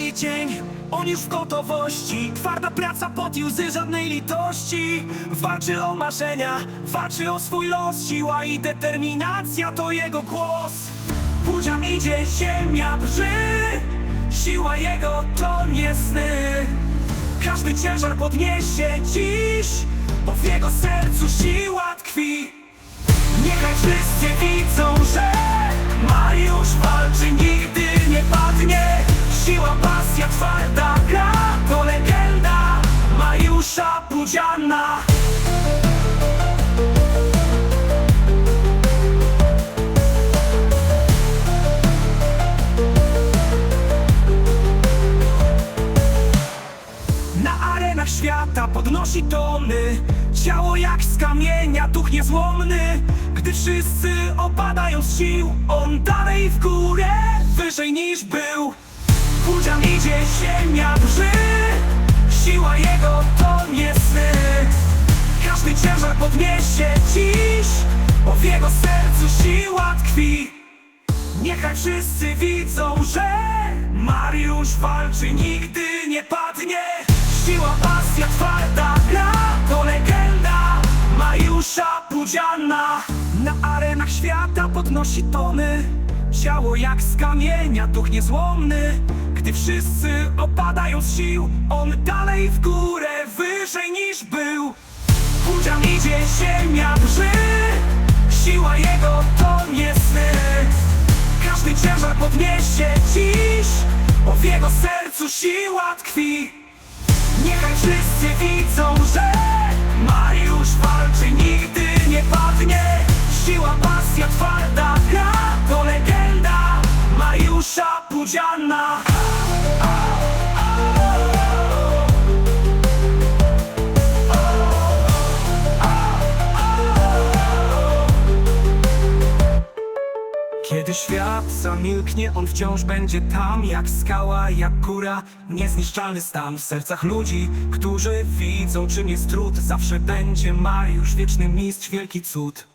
i cień, on już w gotowości. Twarda praca, pot i łzy, żadnej litości. Walczy o marzenia, walczy o swój los. Siła i determinacja to jego głos. Budzian idzie, ziemia brży Siła jego to nie sny. Każdy ciężar podniesie dziś Bo w jego sercu siła tkwi. Niechaj wszyscy widzą, że Pasja, twarda gra To legenda Mariusza Pudziana. Na arenach świata podnosi tony. Ciało jak z kamienia, duch niezłomny. Gdy wszyscy opadają z sił On dalej w górę, wyżej niż był Pudzian idzie, ziemia drży Siła jego to nie sny. Każdy ciężar podniesie dziś Bo w jego sercu siła tkwi. Niechaj wszyscy widzą, że Mariusz walczy, nigdy nie padnie. Siła, pasja, twarda gra To legenda Mariusza Pudziana. Na arenach świata podnosi tony. Ciało jak z kamienia, duch niezłomny Gdy wszyscy opadają z sił On dalej w górę, wyżej niż był. Pudzian idzie, ziemia drży Siła jego to nie sny. Każdy ciężar podniesie dziś Bo w jego sercu siła tkwi. Niechaj wszyscy widzą, że Mariusz walczy, nigdy nie padnie. Siła, pasja, twarda gra To legenda Mariusza Pudziana Kiedy świat zamilknie, on wciąż będzie tam Jak skała, jak góra, niezniszczalny stan W sercach ludzi, którzy widzą czym jest trud. Zawsze będzie Mariusz, wieczny mistrz, wielki cud